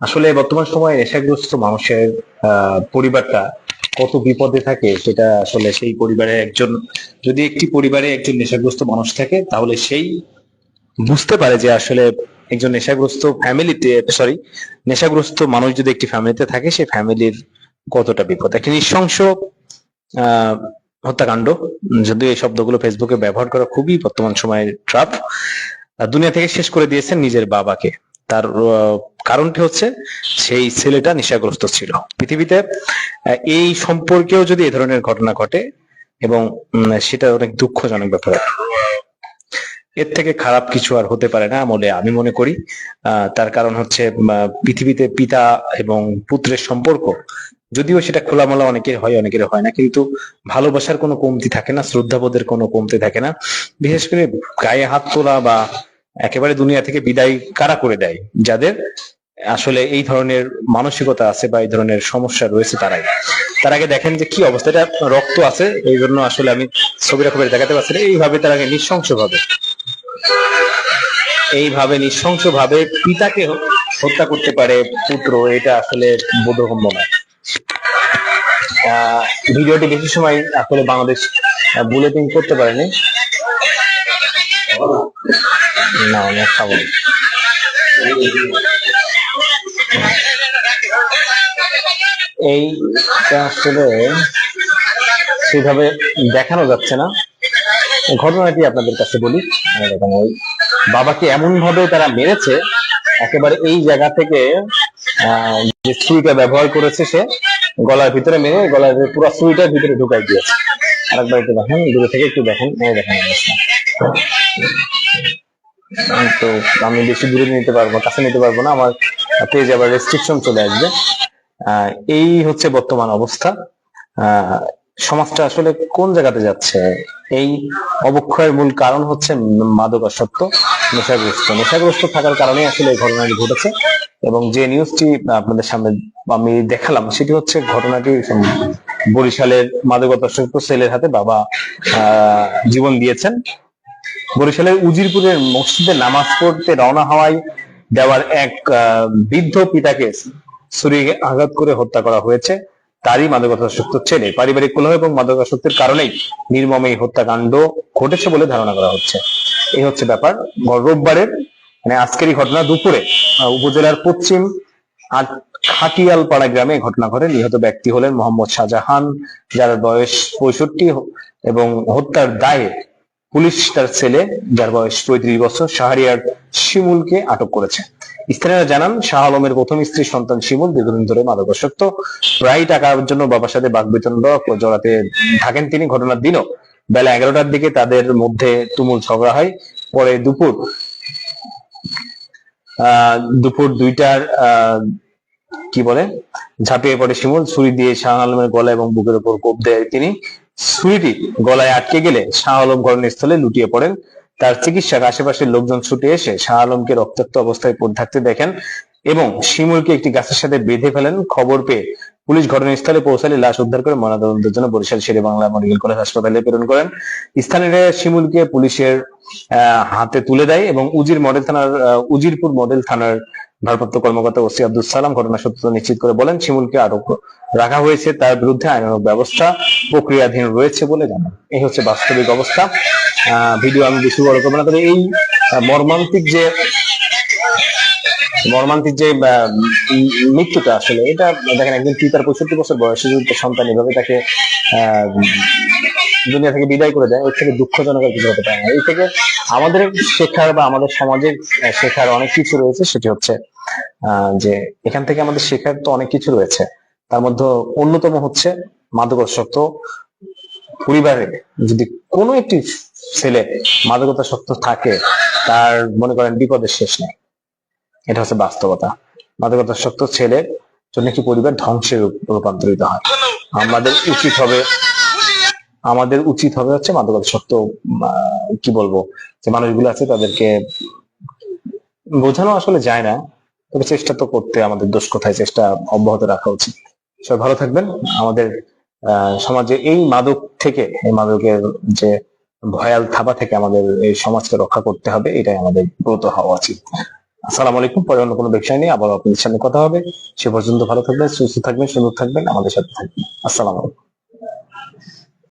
আসলে বর্তমান সময়ে নেশাগ্রস্ত মানুষের পরিবারটা কত বিপদে থাকে সেটা আসলে সেই পরিবারে একজন, যদি একটি পরিবারে একজন নেশাগ্রস্ত মানুষ থাকে, তাহলে সেই বুঝতে পারে যে আসলে একজন নেশাগ্রস্ত ফ্যামিলিতে সরি নেশাগ্রস্ত মানুষ যদি একটি ফ্যামিলিতে থাকে সেই ফ্যামিলির কতটা বিপদ? একটি নৃশংস হত্যাকাণ্ড যদিও এই শব্দগুলো ফেসবুকে ব্যবহার করা খুবই বর্তমান সময়ের ট্রাপ দুনিয়া থেকে শেষ করে দিয়েছেন নিজের বাবাকে। তার কারণটি হচ্ছে সেই ছেলেটা নেশাগ্রস্ত ছিল। পৃথিবীতে এই সম্পর্কেও যদি এ ধরনের ঘটনা ঘটে এবং সেটা অনেক দুঃখজনক ব্যাপার। এর থেকে খারাপ কিছু আর হতে পারে না বলে আমি মনে করি। তার কারণ হচ্ছে পৃথিবীতে পিতা এবং পুত্রের সম্পর্ক, যদিও সেটা খোলামেলা অনেকের হয় অনেকের হয় না, কিন্তু ভালোবাসার কোনো কমতি থাকে না, শ্রদ্ধাবোধের কোনো কমতি থাকে না। বিশেষ করে গায়ে হাত তোলা বা একেবারে দুনিয়া থেকে বিদায় কারা করে দেয়? যাদের আসলে এই ধরনের মানসিকতা আছে বা এই ধরনের সমস্যা রয়েছে তারাই। তার আগে দেখেন যে কি অবস্থা, এটা রক্ত আছে, এই জন্য আসলে আমি ছবিটা খুব দেখাতে পারছি না। এইভাবে তার আগে নিঃশংস ভাবে এইভাবে নৃশংস ভাবে পিতাকে হত্যা করতে পারে পুত্র, এটা আসলে বোধগম্য নয় ভিডিওটি বেশি সময় আসলে বাংলাদেশ বুলেটিন করতে পারেনি। না, আমি খাব। এইটা আসলে সেভাবে দেখানো যাচ্ছে না। ঘটনাটি আপনাদের কাছে বলি। ওই বাবাকে এমন ভাবে তারা মেরেছে, একেবারে এই জায়গা থেকে যে ছুরিটা ব্যবহার করেছে সে, গলার ভিতরে মেরে গলার পুরো ছুরিটা ভিতরে ঢুকাই দিয়েছে। আরেকবার একটু দেখেন, দূরে থেকে একটু দেখেন দেখেন। তো, আমি বেশি দূরে নিতে পারব, কাছে নিতে পারব না, আমার পেজে আবার রেস্ট্রিকশন চলে আসবে। এই হচ্ছে বর্তমান অবস্থা। সমাজটা আসলে কোন জায়গাতে যাচ্ছে? এই অবক্ষয়ের মূল কারণ হচ্ছে মাদকাসক্ত নেশাগ্রস্ত। নেশাগ্রস্ত থাকার কারণে আসলে এই ঘটনাটি ঘটেছে এবং যে নিউজটি আপনাদের সামনে আমি দেখালাম, সেটি হচ্ছে ঘটনাটি বরিশালের মাদকাসক্ত ছেলের হাতে বাবা জীবন দিয়েছেন। বরিশালের উজিরপুরের মসজিদে নামাজ পড়তে রওনা হওয়ায় দেওয়ার এক বৃদ্ধ পিতাকে ছুরি আঘাত করে হত্যা করা হয়েছে। তারই মাদকাসক্ত ছেলে। পারিবারিক কলহ এবং মাদকাসক্তির কারণেই নির্মম এই হত্যাকাণ্ড ঘটেছে বলে ধারণা করা হচ্ছে। এই হচ্ছে ব্যাপার। রোববারের মানে আজকেরই ঘটনা দুপুরে উপজেলার পশ্চিম খাটিয়ালপাড়া গ্রামে ঘটনা ঘটে। নিহত ব্যক্তি হলেন মোহাম্মদ শাহজাহান, যার বয়স পঁয়ষট্টি, এবং হত্যার দায়ে পুলিশ তার ছেলে, যার বয়স পঁয়ত্রিশ বছর, শাহরিয়ার শিমুলকে আটক করেছে। স্থানীয়রা জানান, শাহ আলমের প্রথম স্ত্রীর সন্তান শিমুল দীর্ঘদিন ধরে মাদকাসক্ত। প্রায় টাকার জন্য বাবার সাথে বাগবিতণ্ড জড়াতে থাকেন তিনি। ঘটনার দিনও বেলা এগারোটার দিকে তাদের মধ্যে তুমুল ঝগড়া হয়। পরে দুপুর দুপুর দুইটার কি বলে, ঝাঁপিয়ে পড়ে শিমুল। ছুরি দিয়ে শাহ আলমের গলা এবং বুকের উপর কোপ দেয় তিনি। ছুরিটি গলায় আটকে গেলে শাহ আলম ঘটনাস্থলে লুটিয়ে পড়েন। তার চিকিৎসক আশেপাশের লোকজন ছুটে এসে শাহ আলমকে রক্তাক্ত অবস্থায় পড়ে থাকতে দেখেন এবং শিমুলকে একটি গাছের সাথে বেঁধে ফেলেন। খবর পেয়ে পুলিশ ঘটনাস্থলে পৌঁছালে লাশ উদ্ধার করে ময়নাতদন্তের জন্য বরিশাল শেরে বাংলা মেডিকেল কলেজ হাসপাতালে প্রেরণ করেন। স্থানীয়রা শিমুলকে পুলিশের হাতে তুলে দেয় এবং উজির মডেল থানার উজিরপুর মডেল থানার ভারপ্রাপ্ত কর্মকর্তা ওসি আব্দুল সালাম ঘটনা সত্যতা নিশ্চিত করে বলেন, শিমুলকে আটক রাখা হয়েছে তার বিরুদ্ধে আইনানুগ ব্যবস্থা প্রক্রিয়াধীন রয়েছে বলে জানান। এই হচ্ছে বাস্তবিক অবস্থা। ভিডিও আমি বেশি বড় করব না, তবে এই মর্মান্তিক যে মর্মান্তিক যে মৃত্যুটা আসলে, এটা দেখেন একজন পিতার পঁয়ষট্টি বছর বয়সে যদি সন্তান এভাবে তাকে দুনিয়া থেকে বিদায় করে দেয় ওর থেকে দুঃখজনক আর কিছু হতে পারে না। এই থেকে আমাদের শেখার বা আমাদের সমাজের শেখার অনেক কিছু রয়েছে। সেটি হচ্ছে যে এখান থেকে আমাদের শেখার তো অনেক কিছু রয়েছে। তার মধ্যে অন্যতম হচ্ছে মাদকাসক্ত পরিবারে যদি কোনো একটি ছেলে মাদকাসক্ত থাকে, তার মনে করেন বিপদের শেষ নেই। এটা হচ্ছে বাস্তবতা। মাদকাসক্ত ছেলের জন্য একটি পরিবার ধ্বংসে রূপ- রূপান্তরিত হয়। আমাদের উচিত হবে আমাদের উচিত হবে হচ্ছে মাদকাসক্ত কি বলব, যে মানুষগুলো আছে তাদেরকে বোঝানো আসলে যায় না, তবে চেষ্টা তো করতে আমাদের দোষ কোথায়, চেষ্টা অব্যাহত রাখা উচিত। সবাই ভালো থাকবেন। আমাদের সমাজে এই মাদক থেকে, এই মাদকের যে ভয়াল থাবা থেকে আমাদের এই সমাজকে রক্ষা করতে হবে, এটাই আমাদের ব্রত হওয়া উচিত। আসসালামু আলাইকুম। পরে অন্য কোনো বিষয় নিয়ে আবার আপনাদের সামনে কথা হবে। সে পর্যন্ত ভালো থাকবেন, সুস্থ থাকবেন, সুন্দর থাকবেন। আমাদের সাথে থাকবেন। আসসালামু আলাইকুম।